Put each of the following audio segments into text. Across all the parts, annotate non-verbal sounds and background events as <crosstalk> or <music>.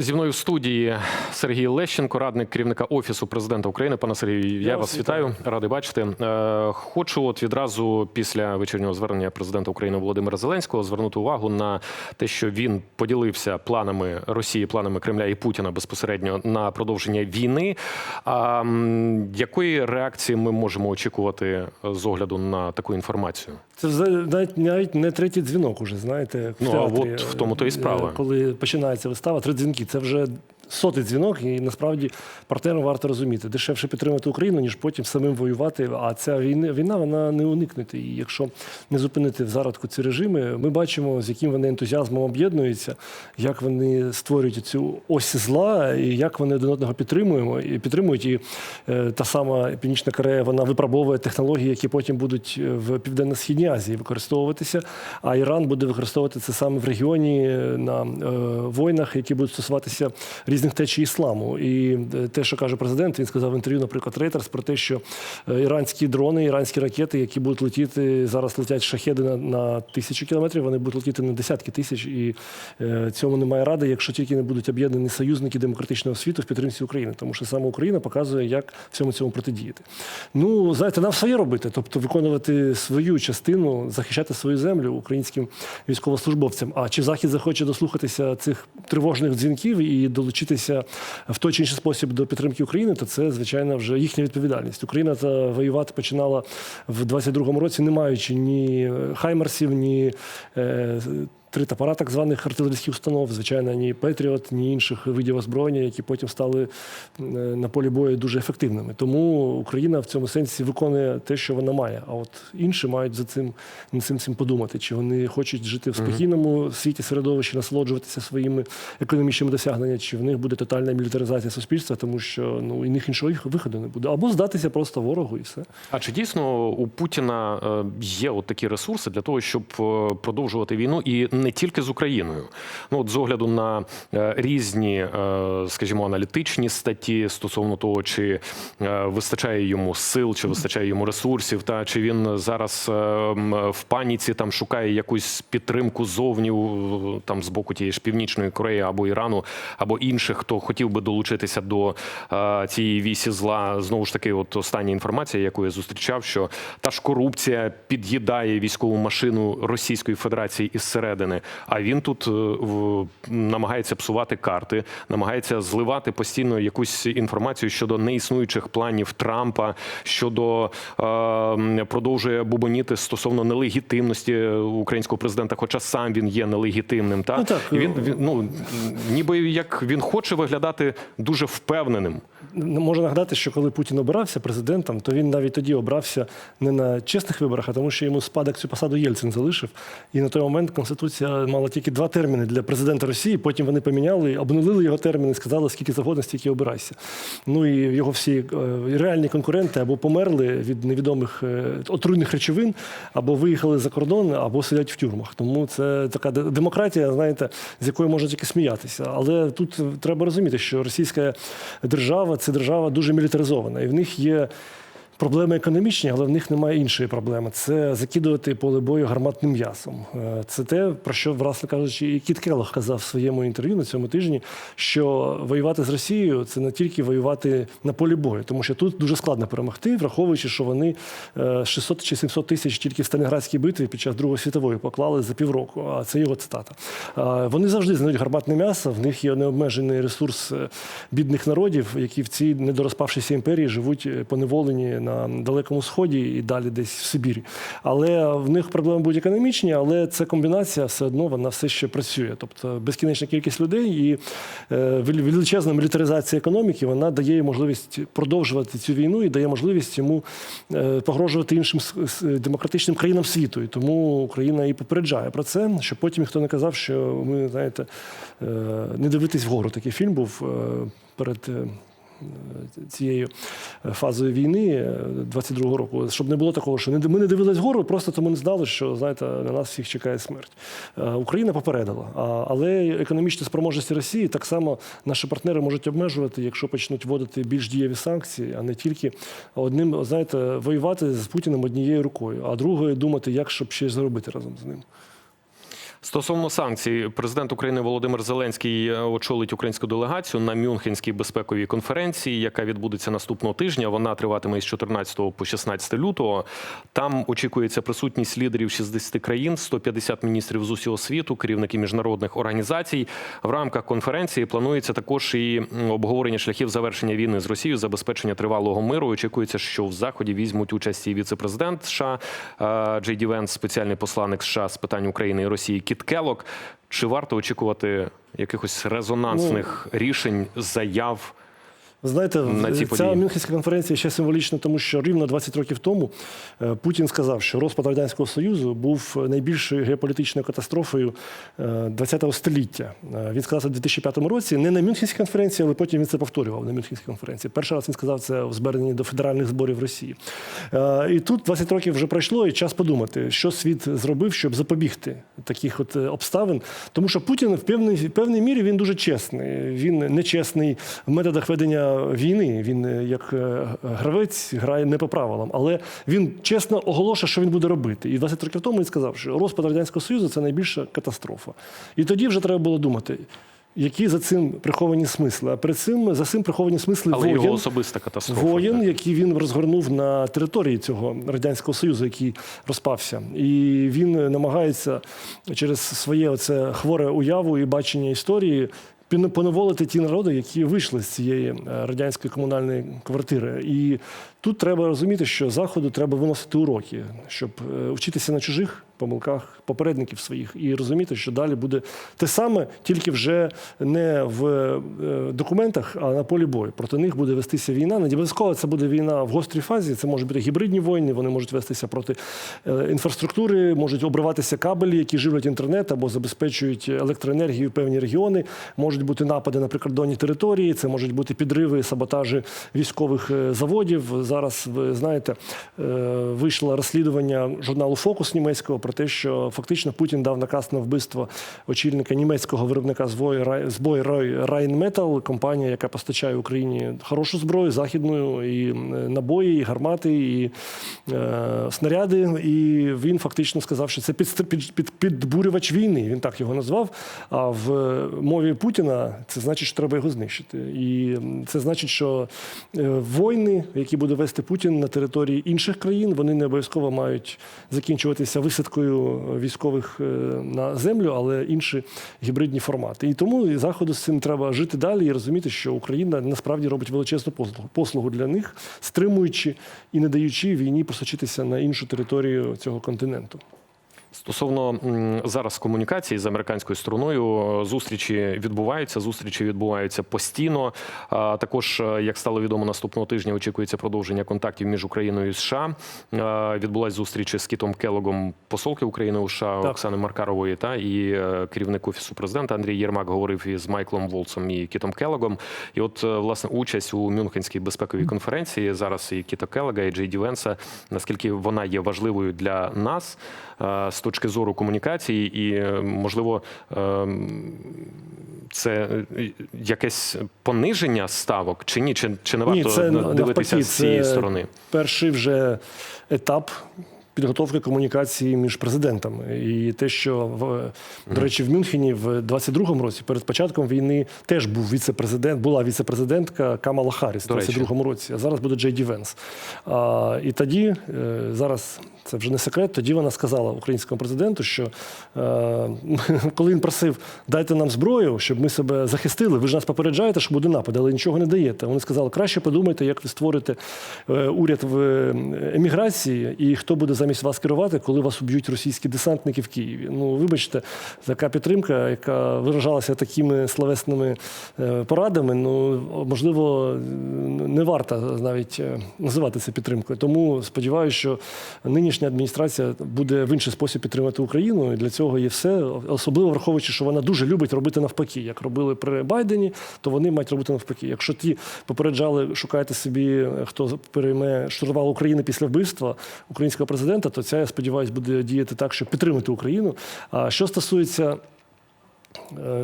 Зі мною в студії Сергій Лещенко, радник керівника офісу президента України. Пане Сергію, я, Я вас вас вітаю, радий бачити. Е, Хочу от відразу після вечірнього звернення президента України Володимира Зеленського звернути увагу на те, що він поділився планами Росії, планами Кремля і Путіна безпосередньо на продовження війни. А якої реакції ми можемо очікувати е, з огляду на таку інформацію? Це навіть, навіть не третій дзвінок уже, знаєте. в Ну, а от в тому то і е, справа. Коли починається вистава, три дзвінки. Це вже сотий дзвінок, і насправді партнерам варто розуміти. Дешевше підтримати Україну, ніж потім самим воювати. А ця війна, війна вона не уникнути. І якщо не зупинити в зародку ці режими, ми бачимо, з яким вони ентузіазмом об'єднуються, як вони створюють цю ось зла, і як вони один одного підтримуємо і підтримують. І е, та сама Північна Корея вона випробовує технології, які потім будуть в Південно-Східній Азії використовуватися. А Іран буде використовувати це саме в регіоні е, на е, війнах, які будуть стосуватися різних течій ісламу. І е, те, що каже президент, він сказав в інтерв'ю, наприклад, Reuters, про те, що е, іранські дрони, іранські ракети, які будуть летіти зараз, летять шахеди на, на тисячі кілометрів, вони будуть летіти на десятки тисяч, і е, цьому немає ради, якщо тільки не будуть об'єднані союзники демократичного світу в підтримці України, тому що саме Україна показує, як всьому цьому протидіяти. Ну, знаєте, нам своє робити, тобто виконувати свою частину, захищати свою землю українським військовослужбовцям. А чи захід захоче дослухатися цих тривожних дзвінків і долучитися в той чи інший спосіб до підтримки України, то це звичайно вже їхня відповідальність. Україна воювати починала в 22-му році, не маючи ні хаймерсів, ні. Три топора так званих артилерійських установ, звичайно, ні Петріот, ні інших видів озброєння, які потім стали е, на полі бою дуже ефективними. Тому Україна в цьому сенсі виконує те, що вона має. А от інші мають за цим над цим цим подумати, чи вони хочуть жити в спокійному світі середовищі, насолоджуватися своїми економічними досягненнями, чи в них буде тотальна мілітаризація суспільства, тому що ну і них іншого виходу не буде. Або здатися просто ворогу, і все. А чи дійсно у Путіна е, є от такі ресурси для того, щоб е, продовжувати війну і не тільки з Україною? Ну от з огляду на е, різні, е, скажімо, аналітичні статті стосовно того, чи е, вистачає йому сил, чи вистачає йому ресурсів, та чи він зараз в паніці там шукає якусь підтримку зовні там з боку тієї ж північної Кореї або Ірану, або інших, хто хотів би долучитися до цієї вісі зла. Знову ж таки, от остання інформація, яку я зустрічав, що та ж корупція під'їдає військову машину Російської Федерації із середини. А він тут е, намагається псувати карти, намагається зливати постійно якусь інформацію щодо неіснуючих планів Трампа, щодо е, продовжує бубоніти стосовно нелегітимності українського президента, хоча сам він є нелегітимним. Та Ну, так, І він, він ну ніби як він хоче виглядати дуже впевненим. Можу нагадати, що коли Путін обирався президентом, то він навіть тоді обрався не на чесних виборах, а тому, що йому спадок цю посаду Єльцин залишив. І на той момент Конституція мала тільки два терміни для президента Росії. Потім вони поміняли, обнулили його терміни, сказали, скільки завгодно, стільки обирайся. Ну і його всі е, реальні конкуренти або померли від невідомих е, отруйних речовин, або виїхали за кордон, або сидять в тюрмах. Тому це така демократія, знаєте, з якої можна тільки сміятися. Але тут треба розуміти, що російська держава це держава дуже мілітаризована, і в них є. Проблеми економічні, але в них немає іншої проблеми. Це закидувати поле бою гарматним м'ясом. Е, Це те, про що, власне кажучи, і Кіт Келлог казав в своєму інтерв'ю на цьому тижні, що воювати з Росією це не тільки воювати на полі бою, тому що тут дуже складно перемогти, враховуючи, що вони е, 600 чи 700 тисяч тільки в Сталінградській битві під час Другої світової поклали за півроку. А це його цитата. Е, Вони завжди знають гарматне м'ясо. В них є необмежений ресурс е, бідних народів, які в цій недорозпавшейся імперії живуть е, поневолені на далекому сході і далі десь в Сибірі. Але в них проблеми будуть економічні, але ця комбінація все одно вона все ще працює. Тобто безкінечна кількість людей і е, величезна мілітаризація економіки вона дає можливість продовжувати цю війну і дає можливість йому е, погрожувати іншим демократичним країнам світу. І тому Україна і попереджає про це, щоб потім ніхто не казав, що ми знаєте, е, не дивитись вгору. Такий фільм був перед. Е, цією фазою війни е, 22-го року, щоб не було такого, що ми не дивились вгору, просто тому не знали, що знаєте, на нас всіх чекає смерть. Е, Україна попередила, але економічні спроможності Росії так само наші партнери можуть обмежувати, якщо почнуть вводити більш дієві санкції, а не тільки одним, знаєте, воювати з Путіним однією рукою, а другою думати, як щоб щось зробити разом з ним. Стосовно санкцій, президент України Володимир Зеленський е, очолить українську делегацію на Мюнхенській безпековій конференції, яка відбудеться наступного тижня. Вона триватиме із 14 по 16 лютого. Там очікується присутність лідерів 60 країн, 150 міністрів з усього світу, керівники міжнародних організацій. В рамках конференції планується також і обговорення шляхів завершення війни з Росією, забезпечення тривалого миру. Очікується, що в заході візьмуть участь і віце-президент США е, Джей Ді Венс, спеціальний посланник США з питань України і Росії Кіт Келок. Чи варто очікувати якихось резонансних рішень, заяв? Знаєте, На ці ця події. Мюнхенська конференція ще символічна, тому що рівно 20 років тому е, Путін сказав, що розпад радянського союзу був найбільшою геополітичною катастрофою ХХ століття. Е, Він сказав це в 2005 році, не на Мюнхенській конференції, але потім він це повторював на Мюнхенській конференції. Перший раз він сказав це у зверненні до федеральних зборів Росії. Е, І тут 20 років вже пройшло, і час подумати, що світ зробив, щоб запобігти таких от е, обставин. Тому що Путін в певній, в певній мірі він дуже чесний. Він не чесний в методах ведення війни. Він е, як е, гравець грає не по правилам, але він чесно оголошує, що він буде робити. І 20 років тому він сказав, що розпад радянського союзу це найбільша катастрофа. І тоді вже треба було думати. Які за цим приховані смисли? А перед цим за цим приховані смисли Але воєн, його особиста катастрофа. воєн, які він розгорнув на території цього радянського союзу, який розпався, і він намагається через своє оце хворе уяву і бачення історії. Поневолити ті народи, які вийшли з цієї е, радянської комунальної квартири, і тут треба розуміти, що заходу треба виносити уроки, щоб е, вчитися на чужих помилках попередників своїх і розуміти, що далі буде те саме, тільки вже не в е, документах, а на полі бою. Проти них буде вестися війна. Не обов'язково це буде війна в гострій фазі. Це можуть бути гібридні війни. Вони можуть вестися проти е, інфраструктури, можуть обриватися кабелі, які живлять інтернет або забезпечують електроенергію певні регіони. Можуть бути напади на прикордонні території. Це можуть бути підриви, саботажі військових заводів. Зараз ви знаєте, е, вийшло розслідування журналу Фокус німецького про те, що фактично Путін дав наказ на вбивство очільника німецького виробника зброї Рай- зброї Рай- компанія, яка постачає Україні хорошу зброю, західну, і е, набої, і гармати, і е, снаряди. І він фактично сказав, що це під, під, підбурювач війни. Він так його назвав. А в е, мові Путіна це значить, що треба його знищити. І це значить, що війни, які буде вести Путін на території інших країн, вони не обов'язково мають закінчуватися висадкою військових е, на землю, але інші гібридні формати. І тому заходу з цим треба жити далі і розуміти, що Україна насправді робить величезну послугу, послугу для них, стримуючи і не даючи війні просочитися на іншу територію цього континенту. Стосовно зараз комунікації з американською стороною, зустрічі відбуваються. Зустрічі відбуваються постійно. Також, е, як стало відомо, наступного тижня очікується продовження контактів між Україною і США. Відбулась зустріч з Кітом Келогом, посолки України у США Так. Оксани Маркарової та і е, керівник офісу президента Андрій Єрмак говорив із Майклом Волцом і Кітом Келогом. І от е, власне участь у Мюнхенській безпековій конференції зараз і Кіта Келега, і Джей Ді Венса, наскільки вона є важливою для нас з точки зору комунікації, і е, можливо. е, Це якесь пониження ставок чи ні? Чи, чи не варто Ні, це дивитися навпаки, з цієї це сторони? Перший вже етап. Підготовки комунікації між президентами, і те, що в до речі, в Мюнхені в 22-му році, перед початком війни, теж був віце-президент, була віце-президентка Камала Харріс в До 22-му році. А зараз буде Джей Ді Венс. А, і тоді е, зараз це вже не секрет. Тоді вона сказала українському президенту, що е, <laughs> коли він просив дайте нам зброю, щоб ми себе захистили. Ви ж нас попереджаєте, що буде напад, але нічого не даєте. Вони сказали, краще подумайте, як ви створите е, уряд в е, еміграції, і хто буде замість вас керувати, коли вас уб'ють російські десантники в Києві. Ну, вибачте, така підтримка, яка виражалася такими словесними е, порадами, ну можливо, не варто навіть е, називати це підтримкою. Тому сподіваюся, що нинішня адміністрація буде в інший спосіб підтримати Україну. І для цього є все, особливо враховуючи, що вона дуже любить робити навпаки. Як робили при Байдені, то вони мають робити навпаки. Якщо ті попереджали, шукайте собі, хто перейме штурвал України після вбивства українського президента, то ця, я сподіваюся, буде діяти так, щоб підтримати Україну. А що стосується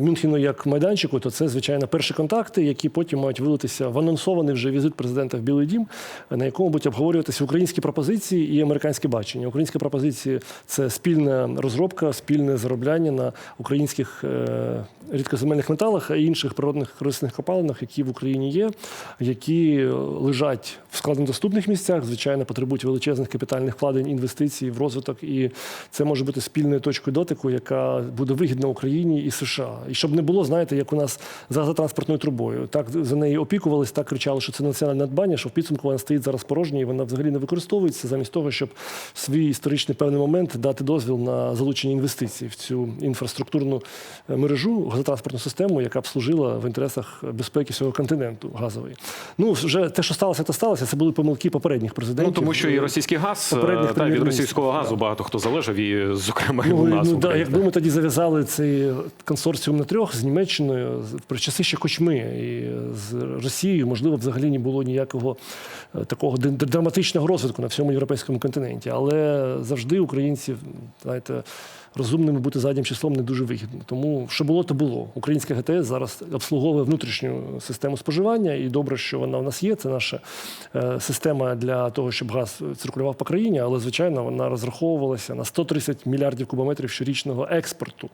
Мюнхену як майданчику, то це, звичайно, перші контакти, які потім мають вилитися в анонсований вже візит президента в Білий Дім, на якому будуть обговорюватися українські пропозиції і американське бачення. Українські пропозиції це спільна розробка, спільне заробляння на українських е, рідкоземельних металах і інших природних корисних копалинах, які в Україні є, які лежать в складнодоступних місцях, звичайно, потребують величезних капітальних вкладень, інвестицій в розвиток, і це може бути спільною точкою дотику, яка буде вигідна Україні і США. І щоб не було, знаєте, як у нас за газотранспортною трубою. Так за неї опікувались, так кричали, що це національне надбання, що в підсумку вона стоїть зараз порожня, і вона взагалі не використовується замість того, щоб в свій історичний певний момент дати дозвіл на залучення інвестицій в цю інфраструктурну е, мережу, газотранспортну систему, яка б служила в інтересах безпеки всього континенту газової. Ну вже те, що сталося, то сталося. Це були помилки попередніх президентів. Ну тому що і російський газ е, та від російського газу багато хто залежав, і зокрема і у Ну, нас. ну да, якби ми тоді зав'язали цей консорціум на трьох з Німеччиною при часи ще Кочми і з Росією, можливо, взагалі не було ніякого е, такого драматичного розвитку на всьому європейському континенті. Але завжди українці, знаєте, розумними бути заднім числом не дуже вигідно. Тому що було, то було. Українська ГТС зараз обслуговує внутрішню систему споживання, і добре, що вона в нас є. Це наша е, система для того, щоб газ циркулював по країні, але звичайно вона розраховувалася на 130 мільярдів кубометрів щорічного експорту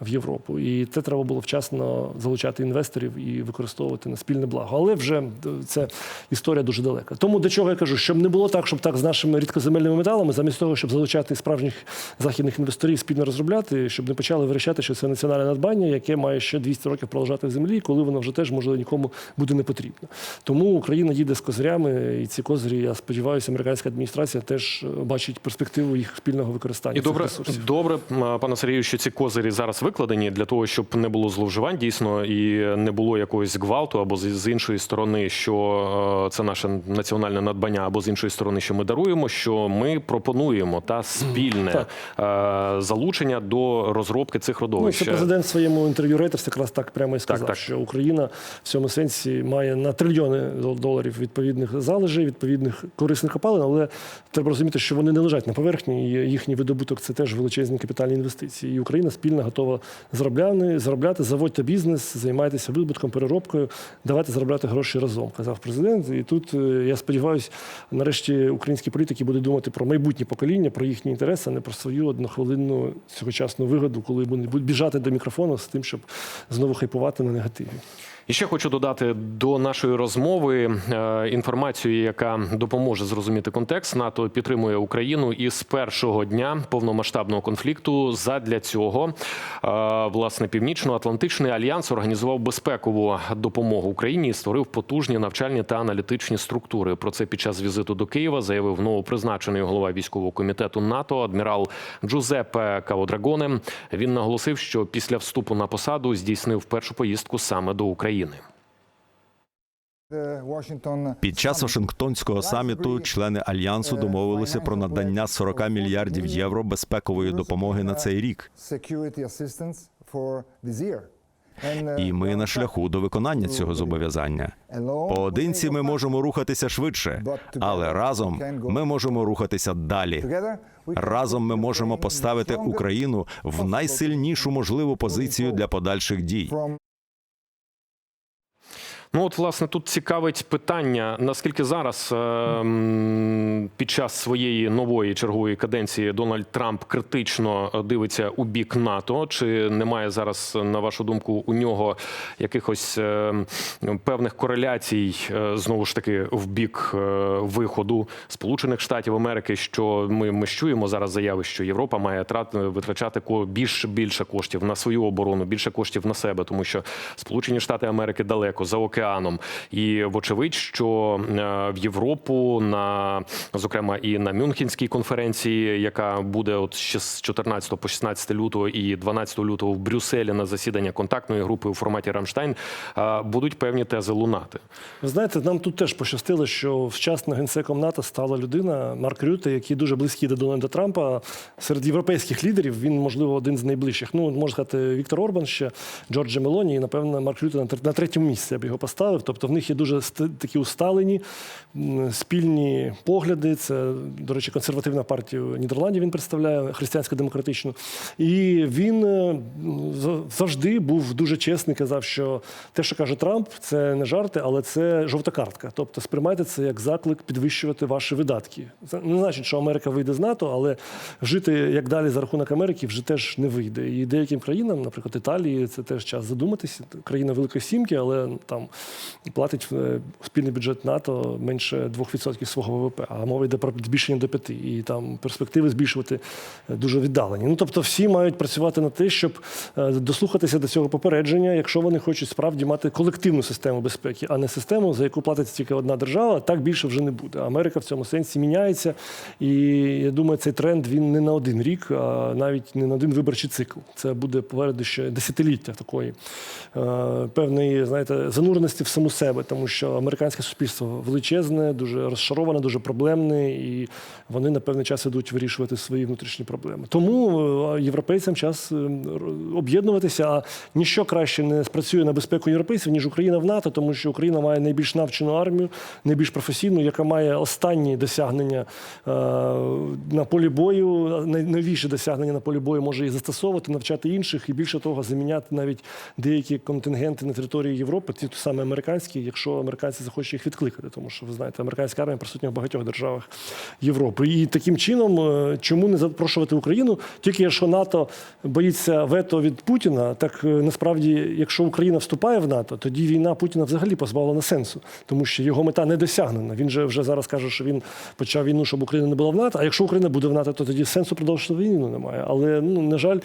в Європу. І це треба було вчасно залучати інвесторів і використовувати на спільне благо. Але вже це історія дуже далека. Тому до чого я кажу, щоб не було так, щоб так з нашими рідкоземельними металами, замість того, щоб залучати справжніх західних інвесторів спільно розробляти, щоб не почали вирішати, що це національне надбання, яке має ще 200 років пролежати в землі, коли воно вже теж може нікому буде не потрібно. Тому Україна їде з козирями, і ці козирі, я сподіваюся, американська адміністрація теж бачить перспективу їх спільного використання. І добре, ресурсів. добре, пане Сергію, що ці козирі зараз викладені для того, щоб не було зловживань дійсно і не було якогось гвалту, або з, іншої сторони, що е, це наше національне надбання, або з іншої сторони, що ми даруємо, що ми пропонуємо та спільне е, залучення до розробки цих Ну, родовищ. це президент в своєму інтерв'ю Reuters якраз так прямо і сказав, так. що Україна в цьому сенсі має на трильйони дол- доларів відповідних залежей, відповідних корисних копалин, але треба розуміти, що вони не лежать на поверхні, і їхній видобуток це теж величезні капітальні інвестиції. І Україна спільно готова заробляти, заробляти, заводьте бізнес, займайтеся видобутком, переробкою, давайте заробляти гроші разом, казав президент. І тут е, я сподіваюся, нарешті українські політики будуть думати про майбутнє покоління, про їхні інтереси, а не про свою однохвилинну сьогочасну вигоду, коли будуть біжати до мікрофону з тим, щоб знову хайпувати на негативі. І ще хочу додати до нашої розмови е, інформацію, яка допоможе зрозуміти контекст. НАТО підтримує Україну і з першого дня повномасштабного конфлікту. Задля цього е, власне північно-атлантичний альянс організував безпекову допомогу Україні і створив потужні навчальні та аналітичні структури. Про це під час візиту до Києва заявив новопризначений голова військового комітету НАТО адмірал Джузеппе Каводрагоне. Він наголосив, що після вступу на посаду здійснив першу поїздку саме до України. Під час Вашингтонського саміту члени альянсу домовилися про надання 40 мільярдів євро безпекової допомоги на цей рік. І ми на шляху до виконання цього зобов'язання. Поодинці ми можемо рухатися швидше, але разом ми можемо рухатися далі. Разом ми можемо поставити Україну в найсильнішу можливу позицію для подальших дій. Ну от власне тут цікавить питання, наскільки зараз е, під час своєї нової чергової каденції Дональд Трамп критично дивиться у бік НАТО. Чи немає зараз, на вашу думку, у нього якихось е, певних кореляцій е, знову ж таки в бік е, виходу Сполучених Штатів Америки? Що ми, ми чуємо зараз заяви, що Європа має витрачати більше більше коштів на свою оборону, більше коштів на себе, тому що Сполучені Штати Америки далеко за океаном. І вочевидь, що е, в Європу на зокрема і на Мюнхенській конференції, яка буде от ще з 14 по 16 лютого і 12 лютого в Брюсселі на засідання контактної групи у форматі Рамштайн, е, будуть певні тези лунати. Ви знаєте, нам тут теж пощастило, що вчасно генсеком НАТО стала людина Марк Рюте, який дуже близький до Дональда Трампа. Серед європейських лідерів він, можливо, один з найближчих. Ну, можна сказати, Віктор Орбан ще, Джорджа Мелоні, і, напевно, Марк Рюте на третьому місці я б його поставив. Поставив. Тобто в них є дуже такі усталені спільні погляди. Це, до речі, консервативна партія Нідерландів він представляє християнсько-демократичну. І він е, завжди був дуже чесний, казав, що те, що каже Трамп, це не жарти, але це жовта картка. Тобто сприймайте це як заклик підвищувати ваші видатки. Це не значить, що Америка вийде з НАТО, але жити як далі за рахунок Америки вже теж не вийде. І деяким країнам, наприклад, Італії, це теж час задуматися. Країна Великої Сімки, але там платить е, спільний бюджет НАТО менше 2% свого ВВП, а мова йде про збільшення до 5%. І там перспективи збільшувати е, дуже віддалені. Ну тобто, всі мають працювати над те, щоб е, дослухатися до цього попередження, якщо вони хочуть справді мати колективну систему безпеки, а не систему, за яку платить тільки одна держава, так більше вже не буде. Америка в цьому сенсі міняється, і я думаю, цей тренд він не на один рік, а навіть не на один виборчий цикл. Це буде попереду ще десятиліття такої певної, знаєте, зануреності в саму себе, тому що американське суспільство величезне, дуже розшароване, дуже проблемне, і вони на певний час ідуть вирішувати свої внутрішні проблеми. Тому е, європейцям час е, об'єднуватися, а ніщо краще не спрацює на безпеку європейців, ніж Україна в НАТО, тому що Україна має найбільш навчену армію, найбільш професійну, яка має останні досягнення е, на полі бою, найновіші досягнення на полі бою може і застосовувати, навчати інших, і більше того, заміняти навіть деякі контингенти на території Європи, ті саме американські, якщо американці захочуть їх відкликати, тому що ви знаєте, американська армія присутня в багатьох державах Європи. І таким чином, е, чому не запрошувати Україну? Тільки якщо НАТО боїться вето від Путіна, так е, насправді, якщо Україна вступає в НАТО, тоді війна Путіна взагалі позбавлена сенсу, тому що його мета не досягнена. Він же вже зараз каже, що він почав війну, щоб Україна не була в НАТО. А якщо Україна буде в НАТО, то тоді сенсу продовжувати війну немає. Але ну на жаль,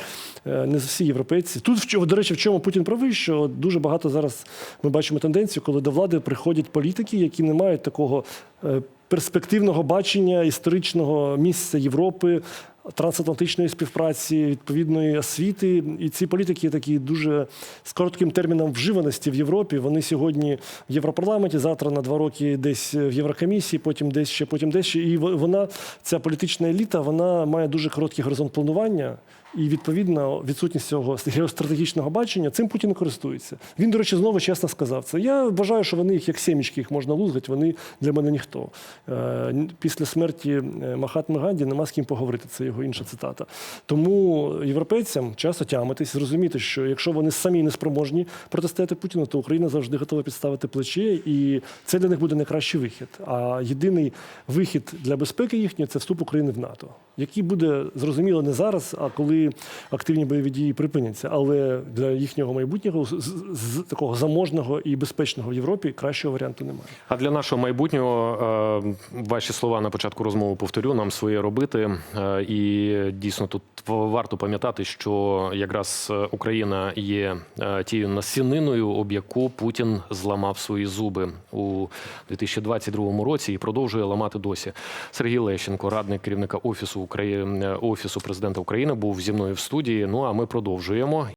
е, не всі європейці. Тут до речі, в чому Путін правий, що дуже багато зараз ми бачимо тенденцію, коли до влади приходять політики, які не мають такого е, перспективного бачення історичного місця Європи. Трансатлантичної співпраці, відповідної освіти, і ці політики такі дуже з коротким терміном вживаності в Європі. Вони сьогодні в Європарламенті, завтра на два роки десь в Єврокомісії, потім десь ще, потім десь ще. І вона, ця політична еліта, вона має дуже короткий горизонт планування. І відповідно відсутність цього геостратегічного бачення цим Путін користується. Він, до речі, знову чесно сказав це. Я вважаю, що вони їх як сімічки, їх можна лузгати, вони для мене ніхто. Е, Після смерті е, Махатми Ганді нема з ким поговорити. Це його інша цитата. Тому європейцям часто тямитись, зрозуміти, що якщо вони самі не спроможні протистояти Путіну, то Україна завжди готова підставити плече, і це для них буде найкращий вихід. А єдиний вихід для безпеки їхньої це вступ України в НАТО, який буде зрозуміло не зараз, а коли активні бойові дії припиняться. Але для їхнього майбутнього з, такого заможного і безпечного в Європі кращого варіанту немає. А для нашого майбутнього е, ваші слова на початку розмови повторю, нам своє робити. Е, І дійсно тут варто пам'ятати, що якраз е, Україна є тією насіниною, об яку Путін зламав свої зуби у 2022 році і продовжує ламати досі. Сергій Лещенко, радник керівника офісу України офісу президента України, був зі мною в студії. Ну а ми продовжуємо.